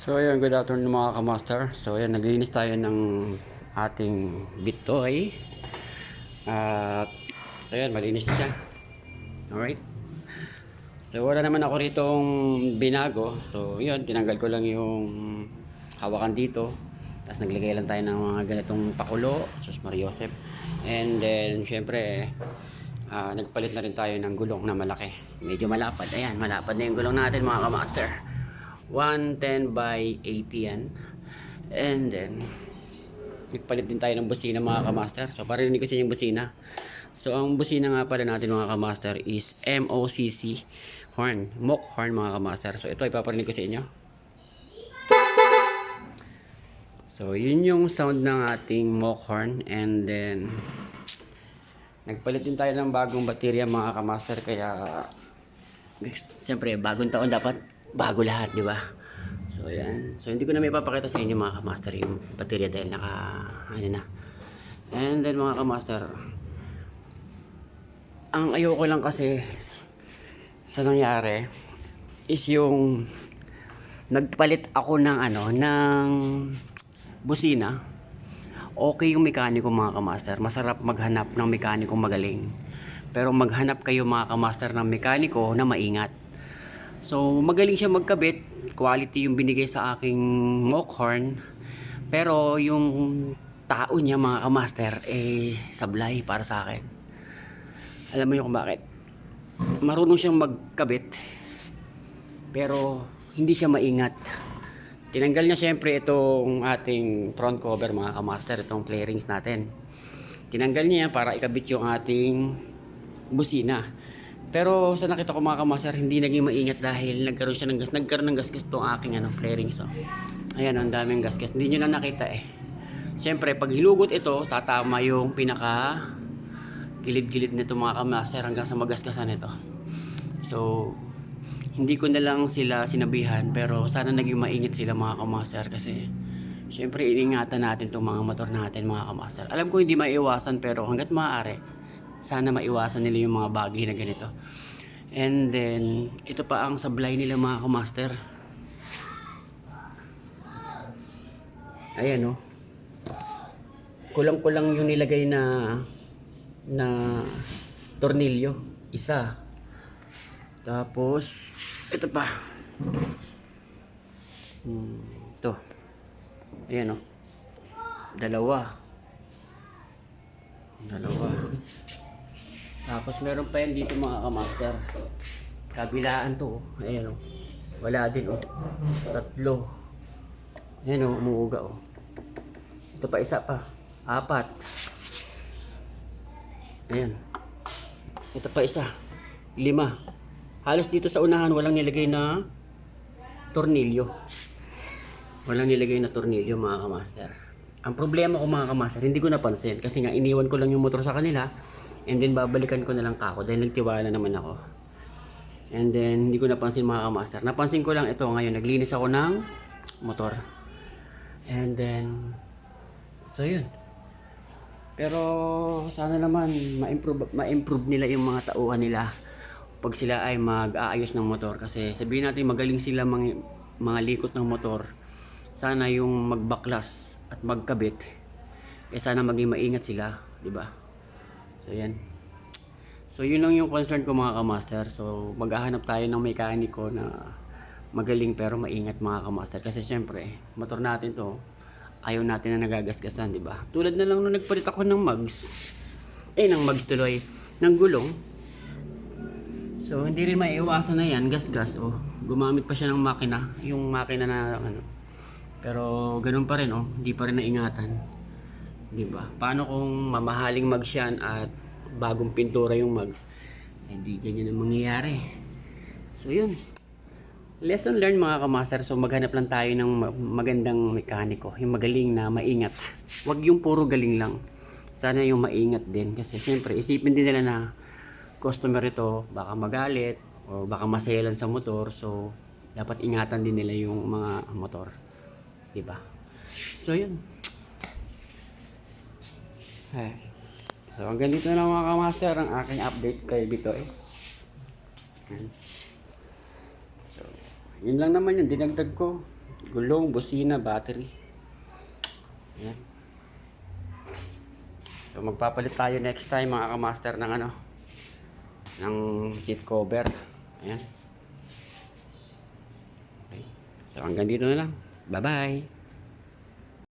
So ayun, good afternoon mga kamaster. So ayun, naglinis tayo ng ating bitoy. At so ayun, malinis na siya. Alright. So wala naman ako ritong binago. So yun, tinanggal ko lang yung hawakan dito. Tapos naglagay lang tayo ng mga ganitong pakulo. Sus Mariosep. And then, syempre, ah, nagpalit na rin tayo ng gulong na malaki. Medyo malapad. Ayan, malapad na yung gulong natin mga kamaster. 110 by 80 yan. And then, nagpalit din tayo ng busina mga kamaster. So, parinig ko sa inyo yung busina. So, ang busina nga pala natin mga kamaster is MOCC horn. Mock horn mga kamaster. So, ito ipaparinig ko sa inyo. So, yun yung sound ng ating mock horn. And then, nagpalit din tayo ng bagong baterya mga kamaster. Kaya, siyempre, bagong taon dapat bago lahat, di ba? So, yan. So, hindi ko na may papakita sa inyo mga kamaster yung baterya dahil naka, ano na. And then mga kamaster, ang ayoko lang kasi sa nangyari is yung nagpalit ako ng ano, ng busina. Okay yung mekaniko mga kamaster. Masarap maghanap ng mekaniko magaling. Pero maghanap kayo mga kamaster ng mekaniko na maingat. So, magaling siya magkabit. Quality yung binigay sa aking mock horn. Pero yung tao niya mga kamaster, eh, sablay para sa akin. Alam mo yung kung bakit? Marunong siyang magkabit. Pero, hindi siya maingat. Tinanggal niya syempre itong ating front cover mga kamaster, itong clearings natin. Tinanggal niya para ikabit yung ating busina. Pero sa nakita ko mga kamaster, hindi naging maingat dahil nagkaroon siya ng gas, nagkaroon ng gasgas tong aking ano, flaring so. Ayan, ang daming gasgas. Hindi nyo na nakita eh. Siyempre, pag hilugot ito, tatama yung pinaka gilid-gilid nito mga kamaster hanggang sa magasgasan nito. So, hindi ko na lang sila sinabihan pero sana naging maingat sila mga kamaster kasi syempre iningatan natin itong mga motor natin mga kamaster. Alam ko hindi maiwasan pero hanggat maaari sana maiwasan nila yung mga bagay na ganito. And then, ito pa ang sablay nila mga kamaster. Ayan oh. Kulang-kulang yung nilagay na na tornilyo. Isa. Tapos, ito pa. Hmm, ito. Ayan oh. Dalawa. Dalawa. Tapos meron pa yan dito mga kamaster. Kabilaan to. oh. Ayan o. Wala din o. Tatlo. Ayan o, umuuga o. Ito pa isa pa. Apat. Ayan. Ito pa isa. Lima. Halos dito sa unahan walang nilagay na tornilyo. Walang nilagay na tornilyo mga kamaster. Ang problema ko mga kamaster, hindi ko napansin kasi nga iniwan ko lang yung motor sa kanila and then babalikan ko na lang kako dahil nagtiwala naman ako. And then hindi ko napansin mga kamaster. Napansin ko lang ito ngayon, naglinis ako ng motor. And then so yun. Pero sana naman ma-improve ma-improve nila yung mga tauhan nila pag sila ay mag-aayos ng motor kasi sabihin natin magaling sila mga, mga likot ng motor sana yung magbaklas at magkabit eh sana maging maingat sila di ba? So yan. So yun lang yung concern ko mga kamaster. So maghahanap tayo ng mekaniko na magaling pero maingat mga kamaster. Kasi syempre motor natin to ayaw natin na nagagasgasan di ba? Tulad na lang nung nagpalit ako ng mags eh ng mags tuloy. Ng gulong. So, hindi rin maiiwasan na yan, gas-gas. Oh, gumamit pa siya ng makina. Yung makina na ano. Pero, ganun pa rin, oh. Hindi pa rin naingatan. Di ba? Paano kung mamahaling mags yan at bagong pintura yung mags? Hindi ganyan ang mangyayari. So, yun. Lesson learned mga kamaster. So, maghanap lang tayo ng ma- magandang mekaniko. Yung magaling na maingat. Huwag yung puro galing lang. Sana yung maingat din. Kasi, syempre, isipin din nila na customer ito baka magalit o baka maselan sa motor so dapat ingatan din nila yung mga motor 'di ba? So 'yun. Eh. So ang ganito na mga kamaster ang aking update kay Bito eh. So, yun lang naman yung dinagdag ko. Gulong, busina, battery. Ayan. So magpapalit tayo next time mga kamaster ng ano ng seat cover. Ayan. Okay. So hanggang dito na lang. 拜拜。